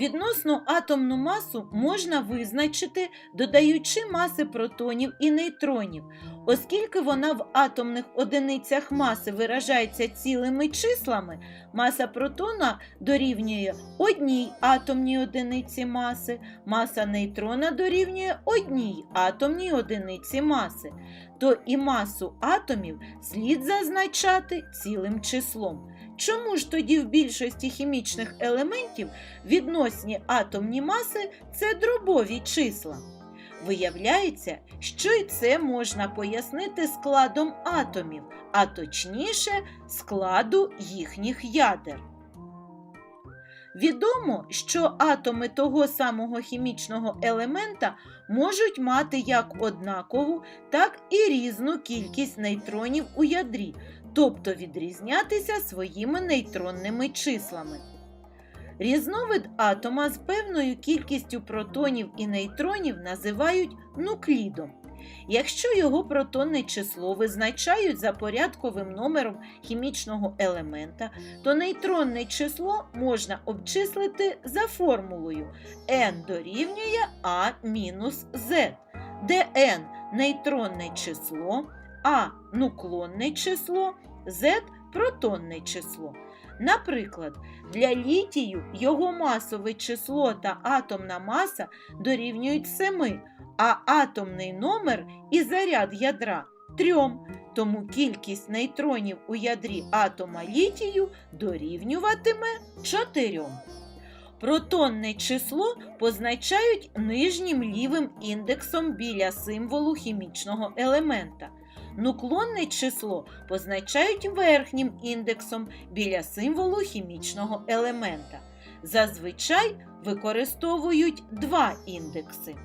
Відносну атомну масу можна визначити, додаючи маси протонів і нейтронів. Оскільки вона в атомних одиницях маси виражається цілими числами, маса протона дорівнює одній атомній одиниці маси, маса нейтрона дорівнює одній атомній одиниці маси, то і масу атомів слід зазначати цілим числом. Чому ж тоді в більшості хімічних елементів відносні атомні маси це дробові числа? Виявляється, що і це можна пояснити складом атомів, а точніше складу їхніх ядер. Відомо, що атоми того самого хімічного елемента можуть мати як однакову, так і різну кількість нейтронів у ядрі, тобто відрізнятися своїми нейтронними числами. Різновид атома з певною кількістю протонів і нейтронів називають нуклідом. Якщо його протонне число визначають за порядковим номером хімічного елемента, то нейтронне число можна обчислити за формулою n дорівнює А мінус Z, де n нейтронне число, А нуклонне число, Z протонне число. Наприклад, для літію його масове число та атомна маса дорівнюють 7, а атомний номер і заряд ядра 3, тому кількість нейтронів у ядрі атома літію дорівнюватиме 4. Протонне число позначають нижнім лівим індексом біля символу хімічного елемента. Нуклонне число позначають верхнім індексом біля символу хімічного елемента. Зазвичай використовують два індекси.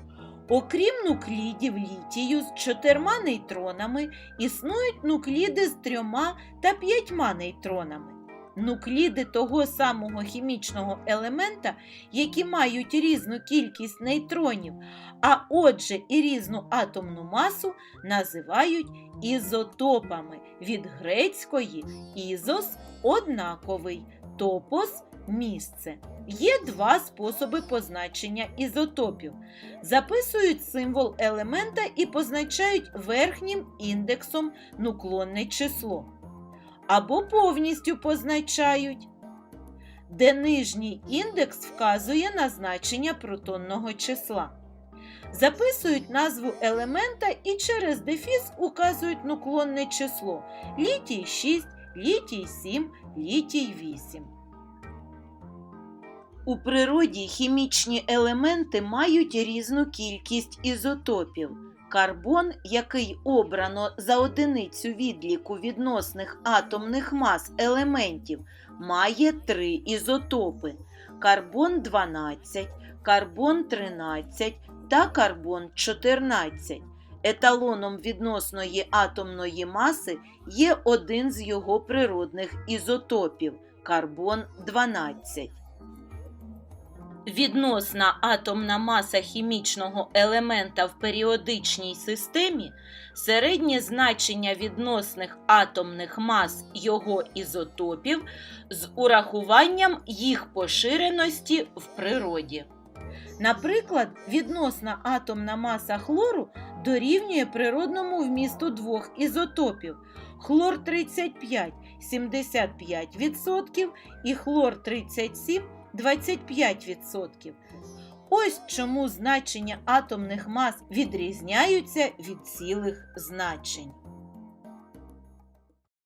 Окрім нуклідів літію з чотирма нейтронами, існують нукліди з трьома та п'ятьма нейтронами. Нукліди того самого хімічного елемента, які мають різну кількість нейтронів, а отже і різну атомну масу, називають ізотопами від грецької ізос однаковий, топос місце. Є два способи позначення ізотопів. Записують символ елемента і позначають верхнім індексом нуклонне число. Або повністю позначають, де нижній індекс вказує на значення протонного числа. Записують назву елемента і через дефіс указують нуклонне число літій 6, літій 7, літій 8. У природі хімічні елементи мають різну кількість ізотопів. Карбон, який обрано за одиницю відліку відносних атомних мас елементів, має три ізотопи: карбон 12, карбон 13 та карбон 14. Еталоном відносної атомної маси є один з його природних ізотопів карбон 12. Відносна атомна маса хімічного елемента в періодичній системі середнє значення відносних атомних мас його ізотопів з урахуванням їх поширеності в природі. Наприклад, відносна атомна маса хлору дорівнює природному вмісту двох ізотопів хлор 35 75% і хлор 37 25%. Ось чому значення атомних мас відрізняються від цілих значень.